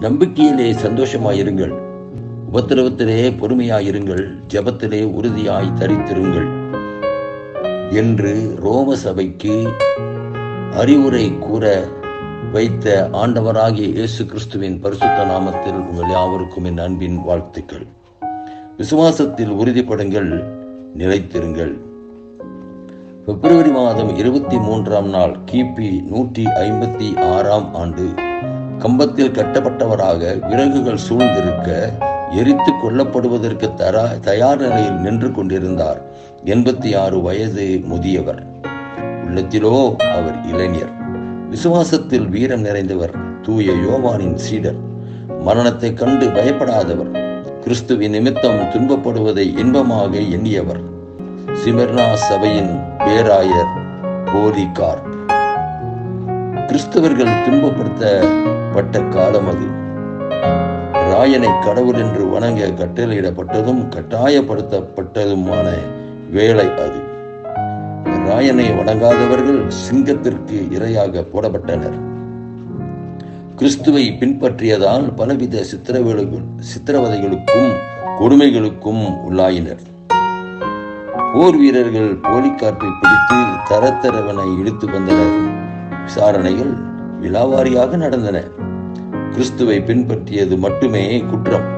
நம்பிக்கையிலே சந்தோஷமாயிருங்கள். உபத்திரவத்திலே பொறுமையாயிருங்கள். ஜெபத்திலே உறுதியாய் தரித்திருங்கள். என்று ரோம சபைக்கு அறிவுரை கூற வைத்த ஆண்டவராகிய இயேசு கிறிஸ்துவின் பரிசுத்த நாமத்தில் உங்கள் யாவருக்கும் என் அன்பின் வாழ்த்துக்கள். விசுவாசத்தில் உறுதிப்படுங்கள் நிலைத்திருங்கள். பிப்ரவரி மாதம் இருபத்தி மூன்றாம் நாள் கிபி நூற்றி ஐம்பத்தி ஆறாம் ஆண்டு. கம்பத்தில் கட்டப்பட்டவராக விறகுகள் சூழ்ந்திருக்க எரித்து கொல்லப்படுவதற்கு தரா தயார் நிலையில் நின்று கொண்டிருந்தார். எண்பத்தி ஆறு வயது முதியவர். உள்ளத்திலோ அவர் இளைஞர். விசுவாசத்தில் வீரம் நிறைந்தவர் தூய யோவானின் சீடர். மரணத்தை கண்டு பயப்படாதவர். கிறிஸ்துவின் நிமித்தம் துன்பப்படுவதை இன்பமாக எண்ணியவர். சிமர்னா சபையின் பேராயர் போலிகார் கிறிஸ்தவர்கள் பட்ட காலம் அது. ராயனை கடவுள் என்று வணங்க கட்டளையிடப்பட்டதும் கட்டாயப்படுத்தப்பட்டதுமான வேலை அது. ராயனை வணங்காதவர்கள் சிங்கத்திற்கு இரையாக போடப்பட்டனர். கிறிஸ்துவை பின்பற்றியதால் பலவித சித்திரவதைகள் சித்திரவதைகளுக்கும் கொடுமைகளுக்கும் உள்ளாயினர். போர் வீரர்கள் போலிக்காற்றை பிடித்து தரத்தரவனை இழுத்து வந்தனர். விசாரணைகள் விலாவாரியாக நடந்தன. கிறிஸ்துவை பின்பற்றியது மட்டுமே குற்றம்.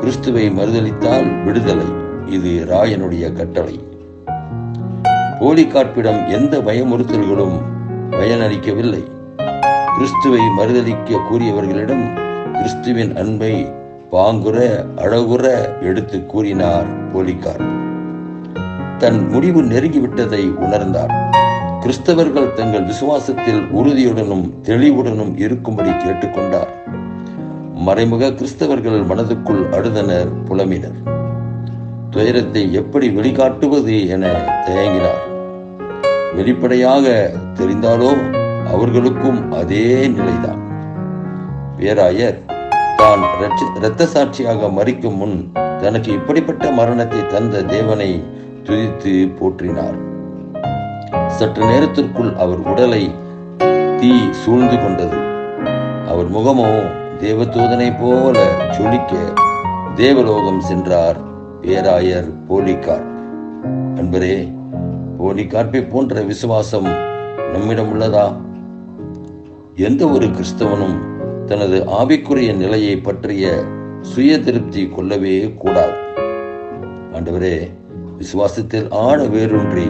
கிறிஸ்துவை மறுதளித்தால் விடுதலை. இது ராயனுடைய கட்டளை. போலிக்கார்ப்பிடம் எந்த பயமுறுத்தல்களும் பயனளிக்கவில்லை. கிறிஸ்துவை மறுதளிக்க கூறியவர்களிடம் கிறிஸ்துவின் அன்பை பாங்குற அழகுற எடுத்து கூறினார் போலிக்கார். தன் முடிவு நெருங்கிவிட்டதை உணர்ந்தார். கிறிஸ்தவர்கள் தங்கள் விசுவாசத்தில் உறுதியுடனும் தெளிவுடனும் இருக்கும்படி கேட்டுக்கொண்டார். மறைமுக கிறிஸ்தவர்கள் மனதுக்குள் அழுதனர் புலமினர் துயரத்தை எப்படி வெளிக்காட்டுவது என தயங்கினார். வெளிப்படையாக தெரிந்தாலோ அவர்களுக்கும் அதே நிலைதான். பேராயர் தான் இரத்த சாட்சியாக மறிக்கும் முன் தனக்கு இப்படிப்பட்ட மரணத்தை தந்த தேவனை துதித்து போற்றினார். சற்று நேரத்திற்குள் அவர் உடலை தீ சூழ்ந்து கொண்டது. அவர் முகமோ தேவதூதனை போல ஜொலிக்க தேவலோகம் சென்றார் பேராயர் போலிகார். அன்பரே போலிகார்பை போன்ற விசுவாசம் நம்மிடம் உள்ளதா? எந்த ஒரு கிறிஸ்தவனும் தனது ஆவிக்குரிய நிலையை பற்றிய சுய திருப்தி கொள்ளவே கூடாது. ஆண்டவரே விசுவாசத்தில் ஆழ வேரூன்றி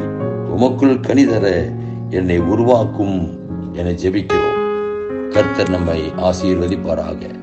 உமக்குள் கனிதர என்னை உருவாக்கும் என ஜெபிக்கிறோம். கர்த்தர் நம்மை ஆசீர்வதிப்பாராக.